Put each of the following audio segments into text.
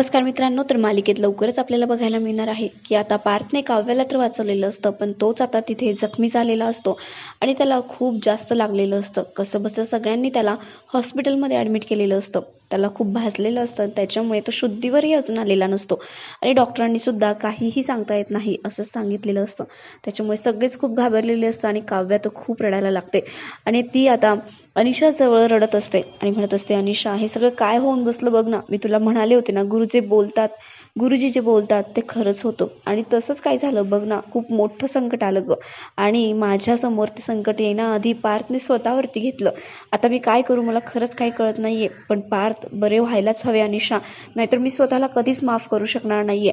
नमस्कार मित्रांनो तर मालिकेत लवकरच आपल्याला बघायला मिळणार आहे की आता पार्थने काव्याला तर वाचवलेलं असतं पण तोच आता तिथे जखमी झालेला असतो आणि त्याला खूप जास्त लागलेलं असतं. कसं बसं सगळ्यांनी त्याला हॉस्पिटलमध्ये ॲडमिट केलेलं असतं. त्याला खूप भाजलेलं असतं. त्याच्यामुळे तो शुद्धीवरही अजून आलेला नसतो. आणि डॉक्टरांनी सुद्धा काहीही सांगता येत नाही असंच सांगितलेलं असतं. त्याच्यामुळे सगळेच खूप घाबरलेले असतं आणि काव्या तर खूप रडायला लागते. आणि ती आता अनिशाजवळ रडत असते आणि म्हणत असते अनिशा हे सगळं काय होऊन बसलं बघ ना. मी तुला म्हणाले होते ना गुरु जे बोलतात. गुरुजी जे बोलतात ते खरंच होतं. आणि तसंच काय झालं बघ ना खूप मोठं संकट आलं गं. आणि माझ्यासमोर ते संकट येण्याआधी पार्थने स्वतःवरती घेतलं. आता मी काय करू? मला खरंच काही कळत नाही आहे पण पार्थ बरे व्हायलाच हवे अनिशा. नाहीतर मी स्वतःला कधीच माफ करू शकणार नाहीये.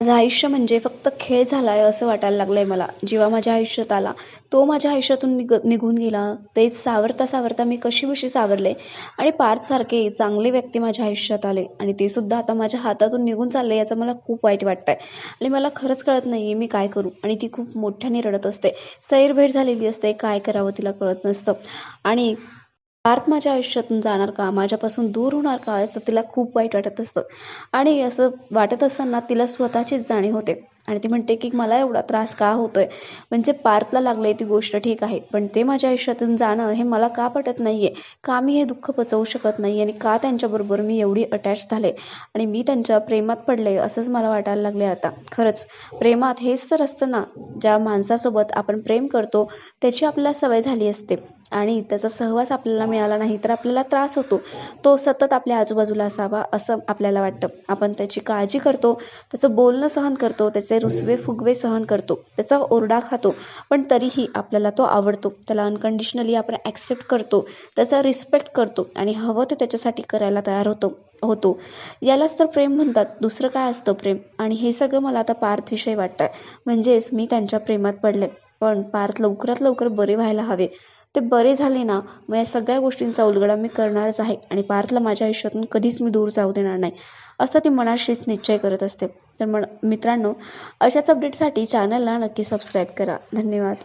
माझं आयुष्य म्हणजे फक्त खेळ झाला आहे असं वाटायला लागलं आहे मला. जेव्हा माझ्या आयुष्यात आला तो माझ्या आयुष्यातून निघ निघून गेला. तेच सावरता सावरता मी कशी बशी सावरले? आणि पार्थसारखे चांगले व्यक्ती माझ्या आयुष्यात आले. आणि ते सुद्धा आता माझ्या हातातून निघून चालले याचं मला खूप वाईट वाटतंय. आणि मला खरंच कळत नाही मी काय करू. आणि ती खूप मोठ्याने रडत असते. सैरभैर झालेली असते. काय करावं तिला कळत नसतं. आणि पार्थ माझ्या आयुष्यातून जाणार का? माझ्यापासून दूर होणार का? याचं तिला खूप वाईट वाटत असतं. आणि असं वाटत असताना तिला स्वतःचीच जाणीव होते. आणि ती म्हणते की मला एवढा त्रास का होतोय? म्हणजे पार्थला लागलंय ती गोष्ट ठीक आहे. पण ते माझ्या आयुष्यातून जाणं हे मला का पटत नाही आहे का मी हे दुःख पचवू शकत नाही? आणि का त्यांच्याबरोबर मी एवढी अटॅच झाले? आणि मी त्यांच्या प्रेमात पडले असंच मला वाटायला लागले आता. खरंच प्रेमात हेच तर असतं ना ज्या माणसासोबत आपण प्रेम करतो त्याची आपल्याला सवय झाली असते. आणि त्याचा सहवास आपल्याला मिळाला नाही तर आपल्याला त्रास होतो. तो सतत आपल्या आजूबाजूला असावा असं आपल्याला वाटतं. आपण त्याची काळजी करतो त्याचं बोलणं सहन करतो त्याचे रुसवे फुगवे सहन करतो त्याचा ओरडा खातो पण तरीही आपल्याला तो आवडतो. त्याला अनकंडिशनली आपण ॲक्सेप्ट करतो त्याचा रिस्पेक्ट करतो आणि हवं ते त्याच्यासाठी करायला तयार होतो होतो. यालाच तर प्रेम म्हणतात. दुसरं काय असतं प्रेम? आणि हे सगळं मला आता पार्थविषयी वाटतं आहे म्हणजेच मी त्यांच्या प्रेमात पडले. पण पार्थ लवकरात लवकर बरे व्हायला हवे. ते बरे झाले ना मग या सगळ्या गोष्टींचा उलगडा मी करणारच आहे आणि पार्थला माझ्या आयुष्यातून कधीच मी दूर जाऊ देणार नाही असं ती मनाशीच निश्चय करत असते. तर मन मित्रांनो अशाच अपडेटसाठी चॅनलला नक्की सबस्क्राईब करा. धन्यवाद.